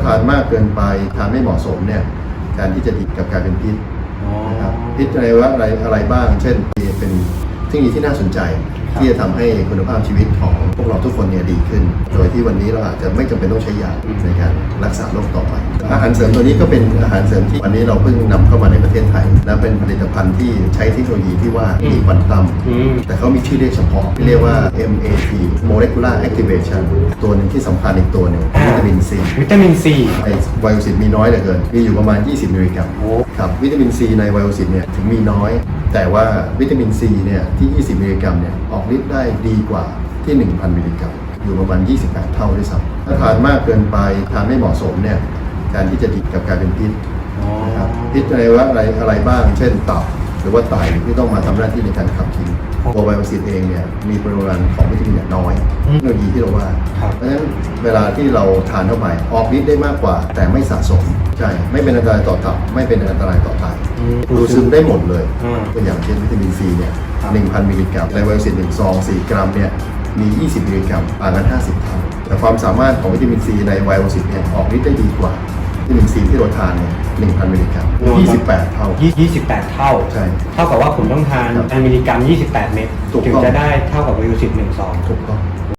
าทานมากเกินไปทานไม่เหมาะสมเนี่ยการที่จะดีกับการเป็นพิษอ๋อนะครับพิษอะไรว่าอะไรอะไรบ้าง เช่นเป็นเทคโนโลยีที่น่าสนใจครับ ที่จะทำให้คุณภาพชีวิตของพวกเราทุกคนเนี่ยดีขึ้น โดยที่วันนี้เราอาจจะไม่จำเป็นต้องใช้ยาในการรักษาโรคต่อไป อาหารเสริมตัวนี้ก็เป็นอาหารเสริมที่วันนี้เราเพิ่งนำเข้ามาในประเทศไทยและเป็นผลิตภัณฑ์ที่ใช้เทคโนโลยีที่ว่ามีควอนตัมอืมแต่เขามีชื่อเรียกเฉพาะที่เรียกว่า MAT molecular activation ตัวหนึ่งที่สำคัญอีกตัวหนึ่งวิตามินซีวิตามินซีไอไวโอซิตมีน้อยเหลือเกิน มีอยู่ประมาณ 20มิลลิกรัมโอ้ครับวิตามินซีในไวโอซิตเนี่ยถึงมีน้อย แต่ว่าวิตามินซีเนี่ยที่ 20มิลลิกรัมเนี่ยออกอกฤทธิ์ได้ดีกว่าที่ 1,000 มิลลิกรัมอยู่ประมาณ 28 เท่าด้วยซ้ำถ้าทานมากเกินไปทานไม่เหมาะสมเนี่ยการที่จะติดกับการเป็นพิษนะครับพิษอะไรว่าอะไรอะไรบ้าง เช่นตับ หรือว่าไตที่ต้องมาทำหน้าที่ในการขับทิ้งตัวไวโอซิตเองเนี่ยมีปริมาณของวิตามินเนี่ยน้อยเทคโนโลยีที่เราว่าครับเพราะฉะนั้นเวลาที่เราทานเข้าไปออกฤทธิ์ได้มากกว่า แต่ไม่สะสมใช่ไม่เป็นอันตรายต่อตับไม่เป็นอันตรายต่อไตอืมดูดซึมได้หมดเลยอืมตัวอย่างเช่นวิตามินซีเนี่ยครับ1,000มิลลิกรัมไลโวซิต1ซอง4กรัมเนี่ยมี 20มิลลิกรัมต่างกัน 50 เท่า แต่ความสามารถของวิตามินซีในไวโอซิตเนี่ยออกฤทธิ์ได้ดีกว่า วิตามินซีที่เราทานเนี่ย1,000มิลลิกรัม28 เท่ายี่ยี่สิบแปดเท่า ใช่ เท่ากับว่าผมต้องทานครับอเมริกัน28 เม็ดถูกต้อง ถึงจะได้เท่ากับวิวสิตหนึ่งซอง ถูกต้อง